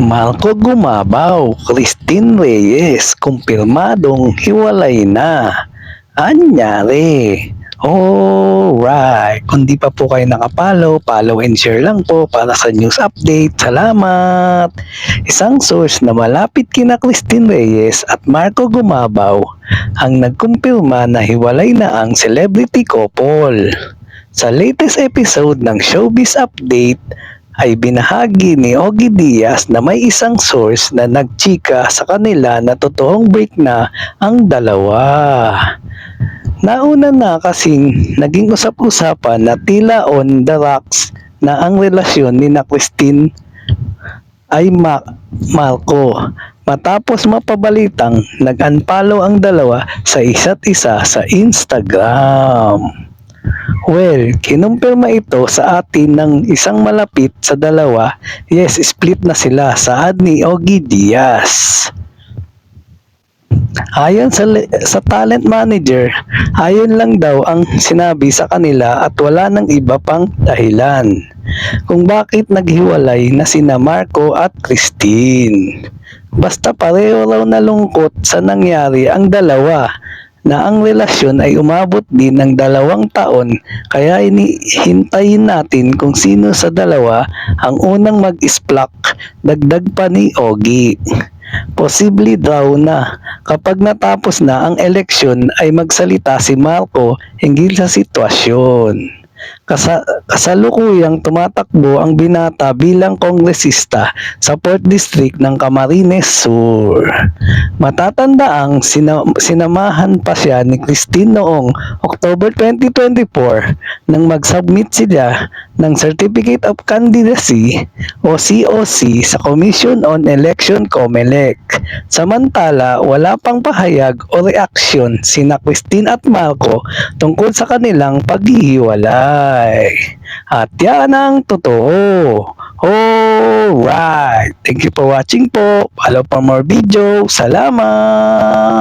Marco Gumabaw, Christine Reyes, kumpirmadong hiwalay na. Anyari. Alright. Kung di pa po kayo nakapalo, follow and share lang po para sa news update. Salamat! Isang source na malapit kina Christine Reyes at Marco Gumabaw ang nagkumpirma na hiwalay na ang celebrity couple. Sa latest episode ng Showbiz Update, ay binahagi ni Ogie Diaz na may isang source na nagchika sa kanila na totoong break na ang dalawa. Nauna na kasing naging usap-usapan na tila on the rocks na ang relasyon ni na Christine ay Ma- Marco matapos mapabalitang nag-unfollow ang dalawa sa isa't isa sa Instagram. Well, kinumpirma ito sa atin ng isang malapit sa dalawa. Yes, split na sila sa ad ni Ogie Diaz. Ayon sa, sa talent manager, ayon lang daw ang sinabi sa kanila at wala nang iba pang dahilan kung bakit naghiwalay na sina Marco at Christine. Basta pareho raw nalungkot sa nangyari ang dalawa na ang relasyon ay umabot din ng dalawang taon kaya inihintayin natin kung sino sa dalawa ang unang mag-splack dagdag pa ni Ogie. Posible daw na kapag natapos na ang eleksyon ay magsalita si Marco hinggil sa sitwasyon. Kasa, kasalukuyang tumatakbo ang binata bilang kongresista sa 4th District ng Camarines Sur. Matatanda ang sina, sinamahan pa siya ni Christine noong October 2024 nang mag-submit sila ng Certificate of Candidacy o COC sa Commission on Election COMELEC. Samantala, wala pang pahayag o reaksyon sina Christine at Marco tungkol sa kanilang paghihiwalay. At yan ang totoo. Alright. Thank you for watching po. Follow for more video. Salamat!